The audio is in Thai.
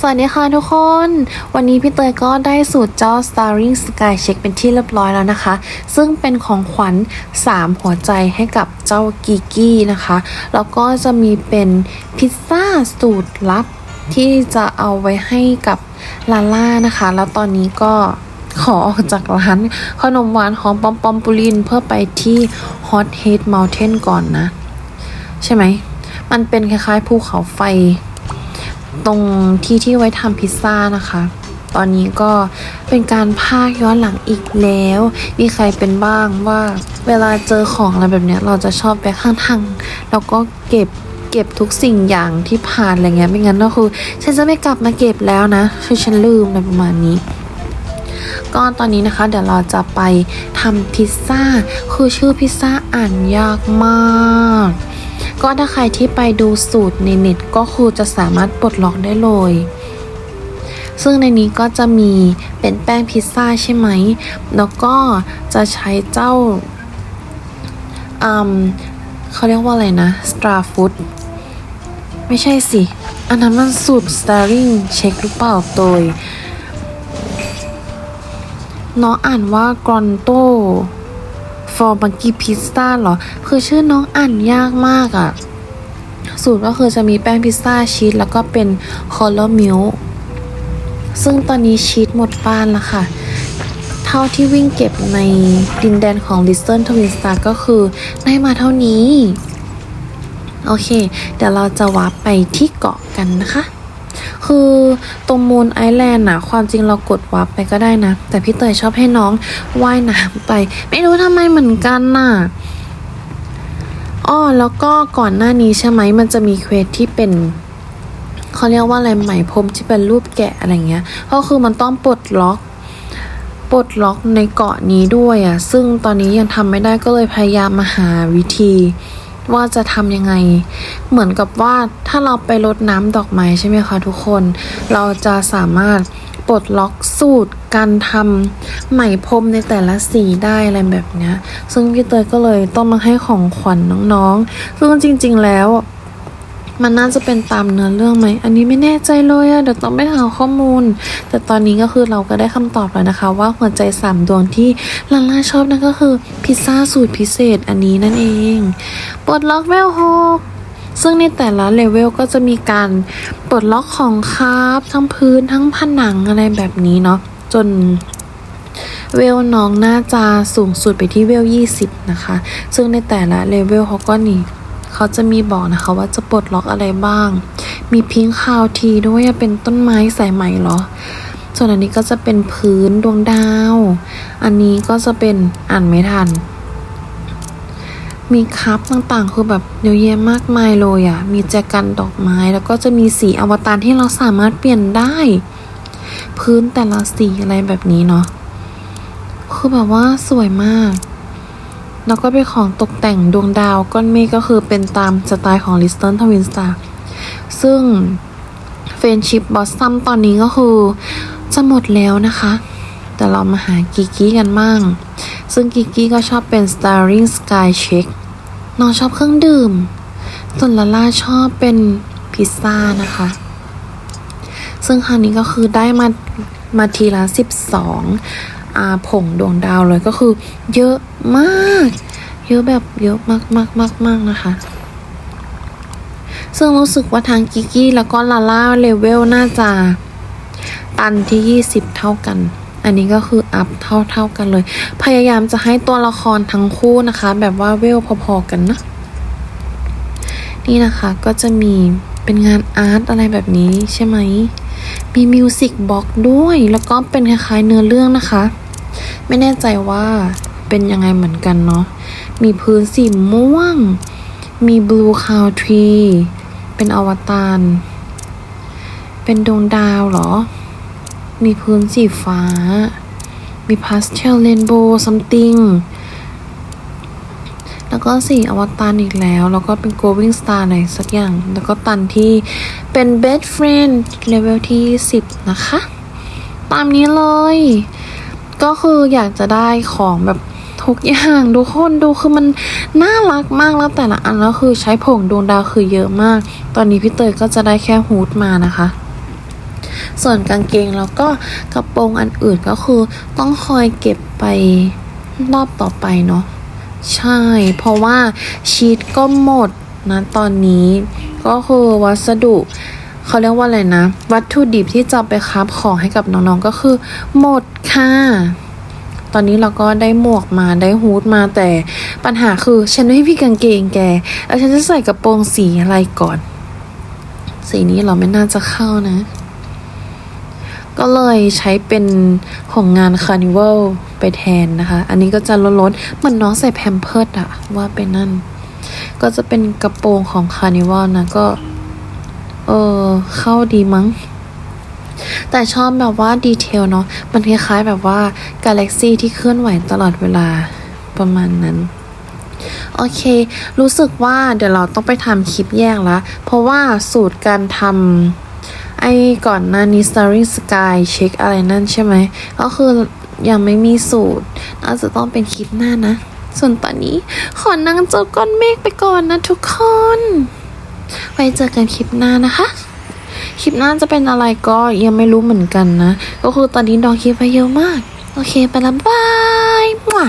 สวัสดีค่ะทุกคน วันนี้พี่เตยก็ได้สูตรเจ้า Starring Sky Check เป็นที่เรียบร้อยแล้วนะคะ ซึ่งเป็นของขวัญ 3 หัวใจให้กับเจ้ากีกี้นะคะ แล้วก็จะมีเป็นพิซซ่าสูตรลับที่จะเอาไว้ให้กับลาล่านะคะ แล้วตอนนี้ก็ขอออกจากร้านขนมหวานของปอมปอมปุลินเพื่อไปที่ Hot Head Mountain ก่อนนะ ใช่ไหม มันเป็นคล้ายๆภูเขาไฟ ตรงที่ที่ไว้ทำพิซซ่านะคะ ตอนนี้ก็เป็นการพากย้อนหลังอีกแล้ว มีใครเป็นบ้างว่าเวลาเจอของอะไรแบบเนี้ยเราจะชอบไปข้างทางแล้วก็เก็บเก็บทุกสิ่งอย่างที่ผ่านอะไรเงี้ยไม่งั้นก็คือฉันจะไม่กลับมาเก็บแล้วนะคือฉันลืมอะไรประมาณนี้ก็ตอนนี้นะคะ เดี๋ยวเราจะไปทำพิซซ่า คือชื่อพิซซ่าอ่านยากมาก ก็ถ้าใครที่ไปดูสูตรในเน็ตก็คือจะสามารถปลดล็อกได้เลย ซึ่งในนี้ก็จะมีเป็นแป้งพิซซ่าใช่ไหม แล้วก็จะใช้เจ้าอืมเขาเรียกว่าอะไรนะสตราฟูดไม่ใช่สิ อันนั้นมันสูตร starring เช็คหรือเปล่าโดยน้องอ่านว่ากรอนโต for monkey pizza เหรอ คือชื่อน้องอ่านยากมากอะ่ะ สูตรก็คือจะมีแป้งพิซซ่าชีสแล้วก็เป็นคอลลมิลซึ่งตอนนี้ชีสหมดบ้านแล้วค่ะ เท่าที่วิ่งเก็บในดินแดนของ Little Twin Star ก็คือได้มาเท่านี้ โอเค เดี๋ยวเราจะวาร์ปไปที่เกาะกันนะคะ คือตรงมูนไอแลนด์อะความจริงเรากดวาร์ปไปก็ได้นะ แต่พี่เตยชอบให้น้องว่ายน้ำไป ไม่รู้ทำไมเหมือนกันน่ะอ้อแล้วก็ก่อนหน้านี้ใช่ไหมมันจะมีเควสที่เป็นเขาเรียกว่าอะไรไหมพรมที่เป็นรูปแกะอะไรเงี้ยก็คือมันต้องปลดล็อกปลดล็อกในเกาะนี้ด้วยอะ่ะ ซึ่งตอนนี้ยังทำไม่ได้ก็เลยพยายามมาหาวิธี ว่าจะทำยังไง เหมือนกับว่าถ้าเราไปรดน้ำดอกไม้ใช่ไหมคะทุกคน เราจะสามารถปลดล็อกสูตรการทำไหมพรมในแต่ละสีได้อะไรแบบนี้ซึ่งพี่เตยก็เลยต้องมาให้ของขวัญน้องๆ ซึ่งจริง ๆ แล้ว มันน่าจะเป็นตามเนื้อเรื่องไหม อันนี้ไม่แน่ใจเลยอะเดี๋ยวต้องไปหาข้อมูล แต่ตอนนี้ก็คือเราก็ได้คำตอบแล้วนะคะ ว่าหัวใจสามดวงที่ลาล่าชอบนั่นก็คือพิซซ่าสูตรพิเศษอันนี้นั่นเองปลดล็อกเวลหกซึ่งในแต่ละเลเวลก็จะมีการปลดล็อกของคาร์บทั้งพื้นทั้งผนังอะไรแบบนี้เนาะจนเวลน้องน่าจะสูงสุดไปที่เวล 20 นะคะ ซึ่งในแต่ละเลเวลเขาก็นี่ เขาจะมีบอกนะคะว่าจะปลดล็อกอะไรบ้าง มีพิงคาวทีด้วยเป็นต้นไม้สายใหม่เหรอ ส่วนอันนี้ก็จะเป็นพื้นดวงดาว อันนี้ก็จะเป็นอ่านไม่ทัน มีคัพต่างๆ คือแบบเยอะแยะมากมายเลยอะ่ะ มีแจกันดอกไม้ แล้วก็จะมีสีอวตารที่เราสามารถเปลี่ยนได้ พื้นแต่ละสีอะไรแบบนี้เนาะ คือแบบว่าสวยมาก แล้วก็เป็นของตกแต่งดวงดาวก้อนเมฆก็คือเป็นตามสไตล์ของ l i s t e n Twin Star ซึ่งเฟนชิ p บอสซัมตอนนี้ก็คือ จะหมดแล้วนะคะ แต่เรามาหากิกกี้กันมั่งซึ่งกิกกี้ก็ชอบเป็น Starring Sky Check น้องชอบเครื่องดื่ม ส่วนลาล่าชอบเป็นพิซซ่านะคะ ซึ่งครั้งนี้ก็คือได้มามาทีละสิบส อาผงดวงดาวเลยก็คือ เยอะมาก เยอะแบบเยอะมากมากมากมากนะคะ ซึ่งรู้สึกว่าทางกิกกี้แล้วก็ลาล่าเลเวลน่าจะตันที่ 20 เท่ากัน อันนี้ก็คืออัพเท่าเท่ากันเลย พยายามจะให้ตัวละครทั้งคู่นะคะ แบบว่าเวลพอๆกันนะ นี่นะคะก็จะมีเป็นงานอาร์ตอะไรแบบนี้ใช่ไหม มีมิวสิกบ็อกด้วย แล้วก็เป็นคล้ายๆเนื้อเรื่องนะคะ ไม่แน่ใจว่าเป็นยังไงเหมือนกันเนาะ มีพื้นสีม่วง มีบลูคาวทรี เป็นอวตาร เป็นดวงดาวเหรอ มีพื้นสีฟ้า มีพาสเทลเรนโบว์ซัมติง แล้วก็สีอวตารอีกแล้ว แล้วก็เป็น going star อะไรสักอย่าง แล้วก็ตันที่เป็น best friend level ที่ 10 นะคะ ตามนี้เลย ก็คืออยากจะได้ของแบบทุกอย่างทุกคนดูคือมันน่ารักมากแล้วแต่ละอันแล้วคือใช้ผงดวงดาวคือเยอะมาก ตอนนี้พี่เตยก็จะได้แค่ฮูดมานะคะ ส่วนกางเกงแล้วก็กระโปรงอันอื่นก็คือต้องคอยเก็บไปรอบต่อไปเนาะใช่ เพราะว่าชีตก็หมดนะตอนนี้ก็คือวัสดุ เขาเรียกว่าอะไรนะ วัตถุดิบที่จะไปคับของให้กับน้องๆก็คือ หมดค่ะ ตอนนี้เราก็ได้หมวกมาได้ฮูดมาแต่ปัญหาคือฉันไม่มีกางเกงแก แล้วฉันจะใส่กระโปรงสีอะไรก่อน สีนี้เราไม่น่าจะเข้านะ ก็เลยใช้เป็นของงานคาร์นิวัลไปแทนนะคะ อันนี้ก็จะลดๆเหมือนน้องใส่แพมเพิร์ดอะว่าเป็นนั่น ก็จะเป็นกระโปรงของคาร์นิวัลนะก็ เออ เข้าดีมั้ง แต่ชอบแบบว่าดีเทลเนาะ มันคล้ายๆแบบว่ากาแล็กซี่ที่เคลื่อนไหวตลอดเวลาประมาณนั้นโอเค รู้สึกว่าเดี๋ยวเราต้องไปทำคลิปแยกละ เพราะว่าสูตรการทำไอ้ก่อนหน้านี้ Starry Sky เช็คอะไรนั่นใช่ไหม ก็คือยังไม่มีสูตรน่าจะต้องเป็นคลิปหน้านะ ส่วนตอนนี้ขอนั่งเจ้าก้อนเมฆไปก่อนนะทุกคน ไว้เจอกันคลิปหน้านะคะ คลิปหน้าจะเป็นอะไรก็ยังไม่รู้เหมือนกันนะ ก็คือตอนนี้ดองคลิปไปเยอะมาก โอเคไปแล้วบายมั่ว